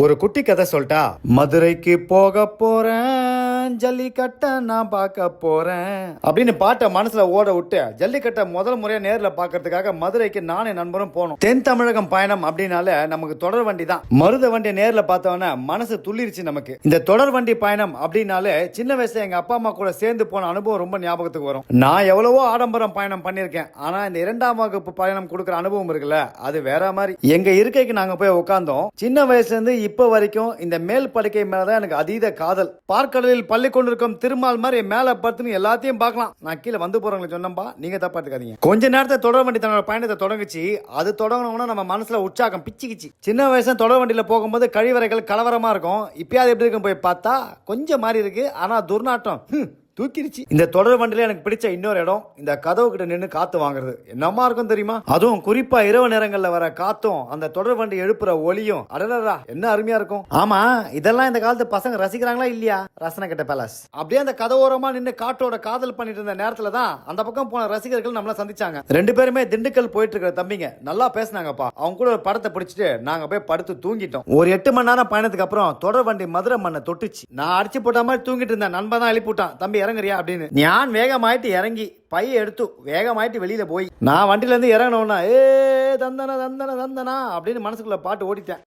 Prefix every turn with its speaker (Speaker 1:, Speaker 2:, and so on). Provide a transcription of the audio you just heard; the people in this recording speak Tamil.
Speaker 1: ஒரு குட்டி கதை சொல்லிட்டா மதுரைக்கு போக போறேன். ஜல்லிக்கட்டை நான் பார்க்க போறேன். அப்படின்னு பாட்டை மனசுல ஓட விட்டு ஜல்லிக்கட்டை முதல் முறையா நேரில் பார்க்கறதுக்காக மதுரைக்கு நானே நண்பரும் போனோம். தென் தமிழகம் பயணம் அப்படின்னால நமக்கு தொடர் வண்டி தான். மருத வண்டியை நேரில் பார்த்தவொன்னே மனசு துள்ளிருச்சு நமக்கு. இந்த தொடர் வண்டி பயணம் அப்படின்னாலே சின்ன வயசுல எங்க அப்பா அம்மா கூட சேர்ந்து போன அனுபவம் ரொம்ப ஞாபகத்துக்கு வரும். நான் எவ்வளவோ ஆடம்பரம் பயணம் பண்ணியிருக்கேன். ஆனா இந்த இரண்டாம் வகுப்பு பயணம் கொடுக்குற அனுபவம் இருக்குல்ல அது வேற மாதிரி. எங்க இருக்கைக்கு நாங்க போய் உட்கார்ந்தோம் சின்ன வயசுல இருந்து இப்ப வரைக்கும் இந்த மேல் படுக்கை மேலதான் எனக்கு அதீத காதல். பார்க்கடலில் பள்ளி கொண்டிருக்கும் திருமால் மாதிரி மேல படுத்துன்னு எல்லாத்தையும் பார்க்கலாம். நான் கீழே வந்து போறவங்களை சொன்னப்பா நீங்க தப்பா எடுத்துக்காதீங்க. கொஞ்ச நேரத்தை தொடர் வண்டி தன்னோட பயணத்தை தொடங்குச்சு. அது தொடங்கணும்னா நம்ம மனசுல உற்சாகம் பிச்சுக்கிச்சு. சின்ன வயசுல தொடர் வண்டியில போகும்போது கழிவறைகள் கலவரமா இருக்கும். இப்பயாவது எப்படி இருக்கும் போய் பார்த்தா கொஞ்சம் மாறி இருக்கு. ஆனா துர்நாட்டம் தூக்கிருச்சு. இந்த தொடர் வண்டியில எனக்கு பிடிச்ச இன்னொரு இடம் இந்த கதவு கிட்ட நின்று காத்து வாங்குறது. என்னமா இருக்கும் தெரியுமா? அதுவும் குறிப்பா இரவு நேரங்கள்ல வர காத்தும் அந்த தொடர் வண்டி எழுப்புற ஒலியும் அடடா என்ன அருமையா இருக்கும். ஆமா இதெல்லாம் இந்த காலத்து பசங்க ரசிக்கிறாங்களா இல்லையா? ரசனை கட்ட பேலஸ் அப்படியே அந்த கதவோரமா நின்று காட்டோட காதல் பண்ணிட்டு இருந்த நேரத்துல தான் அந்த பக்கம் போன ரசிகர்கள் நம்மள சந்திச்சாங்க. ரெண்டு பேருமே திண்டுக்கல் போயிட்டு இருக்கிற தம்பிங்க நல்லா பேசினாங்கப்பா. அவங்க கூட ஒரு படத்தை பிடிச்சிட்டு நாங்க போய் படுத்து தூங்கிட்டோம். ஒரு எட்டு மணி நேரம் பயணத்துக்கு அப்புறம் தொடர் வண்டி மதுரை மண்ணை தொட்டுச்சு. நான் அடிச்சு போட்ட மாதிரி தூங்கிட்டு இருந்தேன். நண்பன் தான் எழுப்பி விட்டான். தம்பி இறங்குறியா அப்படின்னு. ஞான் வேகமாயிட்டு இறங்கி பைய எடுத்து வேகமாயிட்டு வெளியில போய். நான் வண்டியில இருந்து இறங்கணும்னா ஏ தந்தன தந்தன தந்தனா அப்படின்னு மனசுக்குள்ள பாட்டு ஓடிட்டேன்.